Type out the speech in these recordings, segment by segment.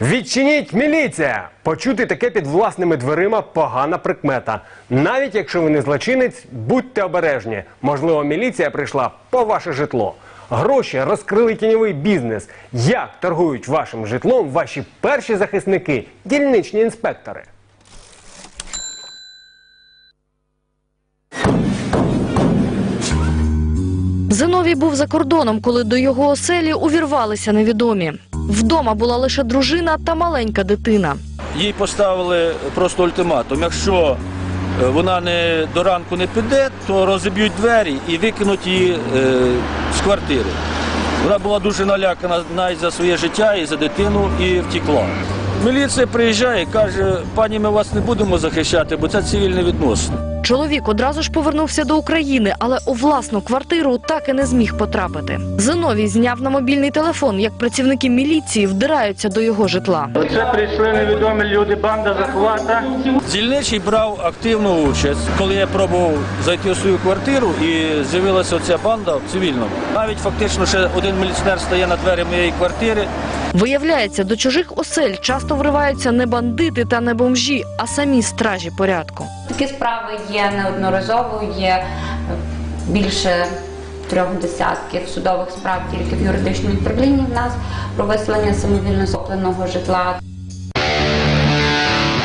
Відчиніть міліція! Почути таке під власними дверима погана прикмета. Навіть якщо ви не злочинець, будьте обережні. Можливо, міліція прийшла по ваше житло. Гроші розкрили тіньовий бізнес. Як торгують вашим житлом ваші перші захисники, дільничні інспектори? Зиновій був за кордоном, коли до його оселі увірвалися невідомі. Вдома була лише дружина та маленька дитина. їй поставили просто ультиматум. Якщо е, вона не до ранку не піде, то розіб'ють двері і викинуть її е, з квартири. Вона була дуже налякана навіть за своє життя і за дитину і втекла. Міліція приїжджає і каже, пані, ми вас не будемо захищати, бо це цивільне відносини. Чоловік одразу ж повернувся до України, але у власну квартиру так і не зміг потрапити. Зиновій зняв на мобільний телефон, як працівники міліції вдираються до його житла. Оце прийшли невідомі люди, банда захвата. Дільничий брав активну участь, коли я пробував зайти у свою квартиру і з'явилася оця банда в цивільному. Навіть фактично ще один міліціонер стає на двері моєї квартири. Виявляється, до чужих осель часто вриваються не бандити та не бомжі, а самі стражі порядку. Такі справи є неодноразово, є е, більше трьох десятків судових справ тільки в юридичному управлінні в нас про виселення самовільно захопленого житла.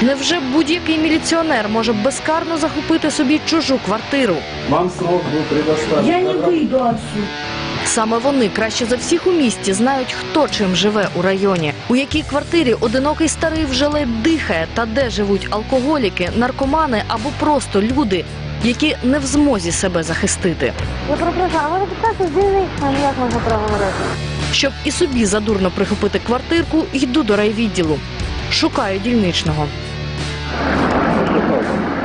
Невже будь-який міліціонер може безкарно захопити собі чужу квартиру? Вам срок был предоставлен. Я не выйду отсюда. Саме вони краще за всіх у місті знають, хто чим живе у районі, у якій квартирі одинокий старий вже ледь дихає, та де живуть алкоголіки, наркомани або просто люди, які не в змозі себе захистити. Я перепрошую, а ви запитати з як можна проговорити? Щоб і собі задурно прихопити квартирку, йду до райвідділу. Шукаю дільничного.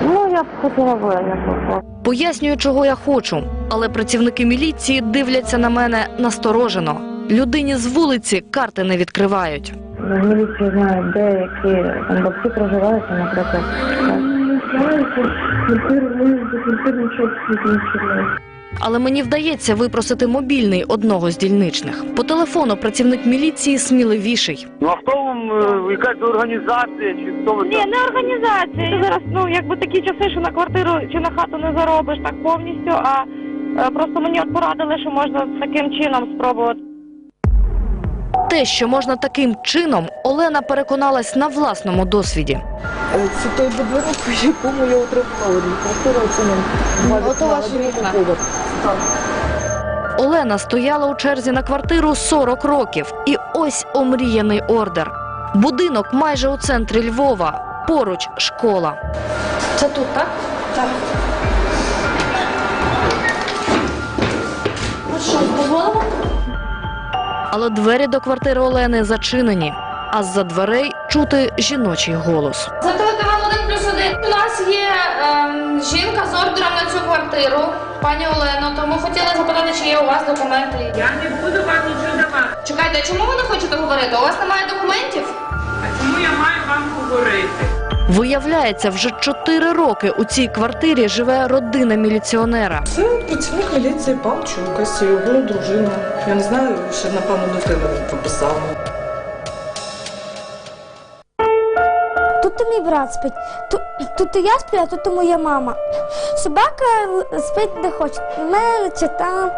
Ну, я б хотіла вияснити. Пояснюю, чого я хочу, але працівники міліції дивляться на мене насторожено. Людині з вулиці карти не відкривають. В міліції знають, де які там бабці проживають, наприклад. Але мені вдається випросити мобільний одного з дільничних. По телефону працівник міліції сміливіший. Ну а хто вам е, якась організація чи хто ви? Ні, не організація. Зараз ну якби такі часи, що на квартиру чи на хату не заробиш так повністю. А просто мені от порадили, що можна таким чином спробувати. Те, що можна таким чином, Олена переконалась на власному досвіді. Це той будинок, в якому я отримала ваші вікна. Олена стояла у черзі на квартиру 40 років, і ось омріяний ордер. Будинок майже у центрі Львова. Поруч школа. Це тут, так? Так. Але двері до квартири Олени зачинені, а з-за дверей чути жіночий голос. За телефон 1 плюс 1. У нас є ем, жінка з ордером на цю квартиру, пані Олено, тому хотіла запитати, чи є у вас документи. Я не буду вам нічого давати. Чекайте, а чому ви не хочете говорити? У вас немає документів? А чому я маю вам говорити? Виявляється, вже 4 роки у цій квартирі живе родина міліціонера. Це працівник міліції Павчу, якась його дружина. Я не знаю, ще напевно дитину він прописав. Тут і мій брат спить, тут, тут і я сплю, а тут і моя мама. Собака спить де хоче, чи там.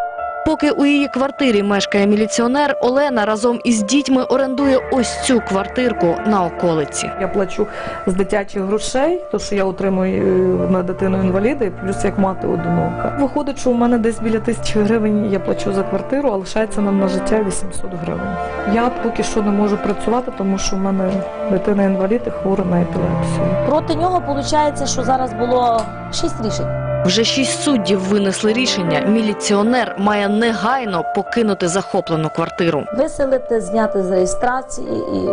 Поки у її квартирі мешкає міліціонер, Олена разом із дітьми орендує ось цю квартирку на околиці. Я плачу з дитячих грошей, то що я отримую е, на дитину інваліда, і плюс як мати одинока. Виходить, що у мене десь біля тисячі гривень я плачу за квартиру, а лишається нам на життя 800 гривень. Я поки що не можу працювати, тому що в мене дитина інвалід і хвора на епілепсію. Проти нього виходить, що зараз було шість рішень. Вже шість суддів винесли рішення. Міліціонер має негайно покинути захоплену квартиру. Виселити, зняти з реєстрації і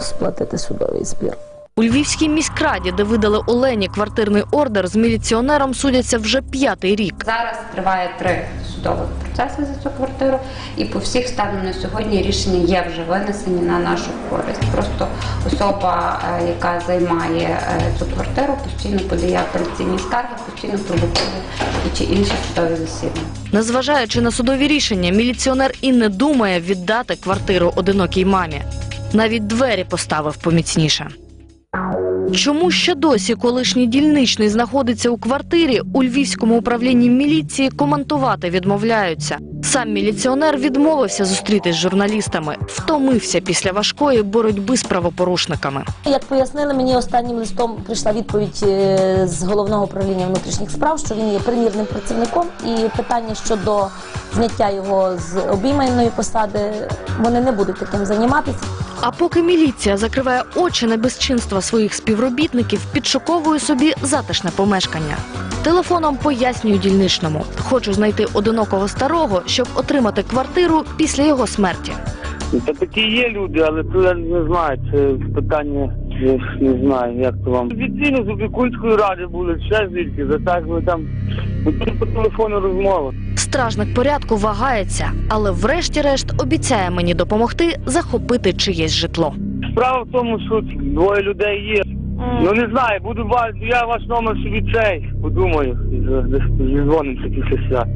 сплатити судовий збір. У Львівській міськраді, де видали Олені квартирний ордер, з міліціонером судяться вже п'ятий рік. Зараз триває три судових процеси за цю квартиру, і по всіх станом на сьогодні рішення є вже винесені на нашу користь. Просто особа, е, яка займає е, цю квартиру, постійно подає апеляційні скарги, постійно провокує і чи інші судові засідання. Незважаючи на судові рішення, міліціонер і не думає віддати квартиру одинокій мамі. Навіть двері поставив поміцніше. Чому ще досі колишній дільничний знаходиться у квартирі у львівському управлінні міліції коментувати відмовляються. Сам міліціонер відмовився зустрітись з журналістами, втомився після важкої боротьби з правопорушниками. Як пояснили мені останнім листом, прийшла відповідь е, з головного управління внутрішніх справ, що він є примірним працівником, і питання щодо зняття його з обійманої посади вони не будуть таким займатися. А поки міліція закриває очі на безчинства своїх співробітників, підшуковує собі затишне помешкання. Телефоном пояснюю дільничному. Хочу знайти одинокого старого, щоб отримати квартиру після його смерті. Та такі є люди, але це не знаю, це питання, я не знаю, як то вам. Офіційно з опікунської ради були, ще звідки, за так ми там ну, по телефону розмова. Стражник порядку вагається, але врешті-решт обіцяє мені допомогти захопити чиєсь житло. Справа в тому, що двоє людей є. Ну не знаю, буду ва- я ваш номер собі цей, подумаю, і за- десь зізвонимося після свят.